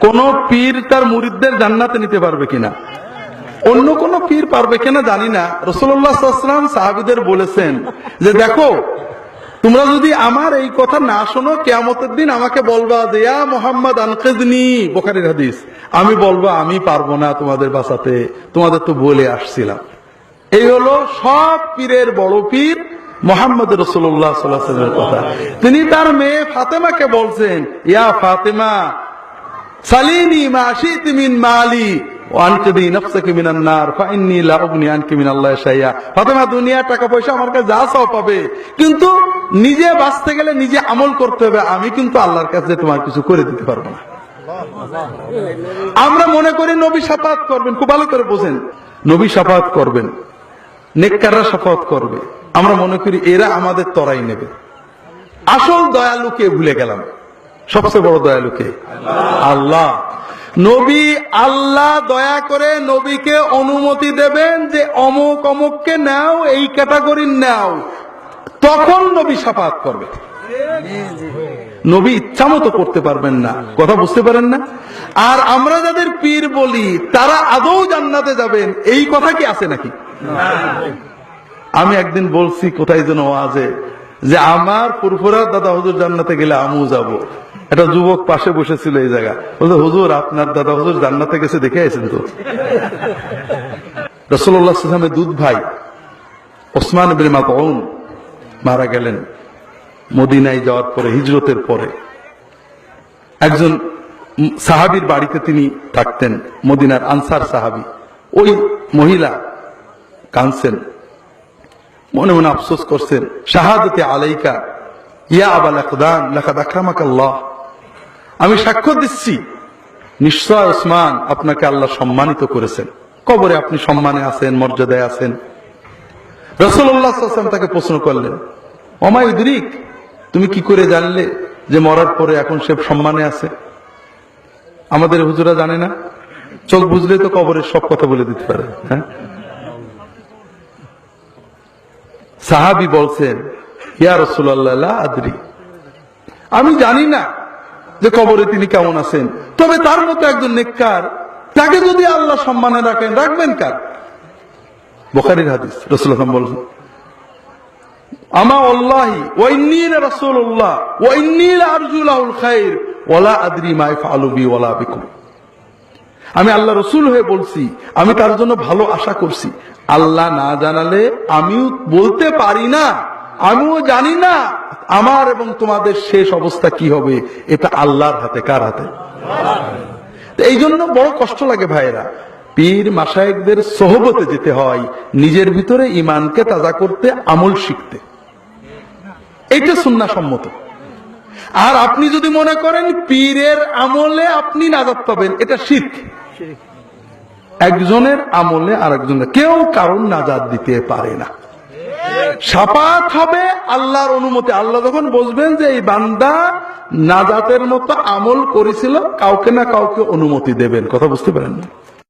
কোন পীর তার মুরিদদের জান্নাতে নিতে পারবে কিনা? অন্য কোন পীর পারবে কিনা জানি না। রসুল্লাহাম সাহাবিদের বলেছেন যে, দেখো, তোমরা যদি আমার এই কথা না শোনো, কেয়ামতের দিন আমাকে বলবা যে মোহাম্মদ, আনকেজনি। বোখারির হাদিস। আমি বলব, আমি পারব না তোমাদের বাঁচাতে। তোমাদের তো বলে আসছিলাম। এই হলো সব পীরের বড় পীর মোহাম্মদ রসুল্লাহ সাল্লামের কথা। তিনি তার মেয়ে ফাতেমাকে বলছেন, ইয়া ফাতেমা নিজে বাঁচতে গেলে নিজে আমল করতে হবে, আমি কিন্তু আল্লাহর কাছে তোমার কিছু করে দিতে পারব না। আমরা মনে করি নবী সাফাত করবেন, খুব ভালো করে বোঝেন। নবী সাফাত করবেন, নেককাররা সাফাত করবে। আমরা মনে করি এরা আমাদের তরাই নেবে। আসল দয়ালুকে ভুলে গেলাম। সবচেয়ে বড় দয়ালুকে আল্লাহ। নবী আল্লাহ দয়া করে নবীকে অনুমতি দেবেন যে অমুক অমুককে নাও, এই ক্যাটাগরির নাও। তখন নবী সাফাত করবে। নবী ইচ্ছা মতো করতে পারবেন না। কথা বুঝতে পারেন না? আর আমরা যাদের পীর বলি, তারা আদৌ জান্নাতে যাবেন। এই কথা কি আছে নাকি? আমি একদিন বলছি কোথায় যেন ওয়াজে যে আমার ফুরফুরার দাদা হুজুর জান্নাতে গেলে আমিও যাব। একটা যুবক পাশে বসেছিল এই জায়গা বলতো হুজুর, আপনার দাদা হুজুর জান্নাতে গেছে, দেখে আছেন তো? রসল্লাহ সাল্লামের দুধ ভাই ওসমান বিন মাতউন মারা গেলেন মদিনায় যাওয়ার পরে, হিজরতের পরে। একজন সাহাবীর বাড়িতে তিনি থাকতেন, মদিনার আনসার সাহাবি। ওই মহিলা কানছেন মনে মনে আফসোস করছেন, শাহাদতে আলাইকা ইয়া আবাল আকদান লাকাদ আকরামাকাল্লাহ। আমি সাক্ষ্য দিচ্ছি। নিশ্চয় ওসমান আপনাকে আল্লাহ সম্মানিত করেছেন। কবরে আপনি সম্মানে আছেন, মর্যাদায় আছেন। রসুল্লাহ তাকে প্রশ্ন করলেন অমায়ুদ্রিক তুমি কি করে জানলে যে মরার পরে এখন সে সম্মানে আছে? আমাদের হুজুরা জানে না। চোখ বুঝলে তো কবরের সব কথা বলে দিতে পারে হ্যাঁ? সাহাবি বলছেন, ইয়া রসুল্লাহ আদরি। আমি জানি না যে কবরে তিনি কেমন আছেন? তবে তার মতো একজন নেককার, তাকে যদি আল্লাহ সম্মানে রাখেন, রাখবেন কার? বোখারির হাদিস রসুল্লাহ বলছেন, আমা আল্লাহি রাসূলুল্লাহ খাইর আদরি মা ইয়াফআলু বি বিকুম। আমি আল্লাহ রসুল হয়ে বলছি, আমি তার জন্য ভালো আশা করছি। আল্লাহ না জানালে আমিও বলতে পারি না, আমিও জানি না আমার এবং তোমাদের শেষ অবস্থা কি হবে? এটা আল্লাহর হাতে, কার হাতে? এই জন্য বড় কষ্ট লাগে ভাইয়েরা। পীর মাসায়েকদের সহবতে যেতে হয়, নিজের ভিতরে ইমানকে তাজা করতে, আমল শিখতে। এটা সুন্না সম্মত আর আপনি যদি মনে করেন পীরের আমলে আপনি নাজাত পাবেন, এটা শীত একজনের আমলে আর একজনের কেউ কারণ নাজাত দিতে পারে না। সাপাত হবে আল্লাহর অনুমতি। আল্লাহ যখন বসবেন যে এই বান্দা নাজাতের মতো আমল করেছিল, কাউকে না কাউকে অনুমতি দেবেন। কথা বুঝতে পারেন না?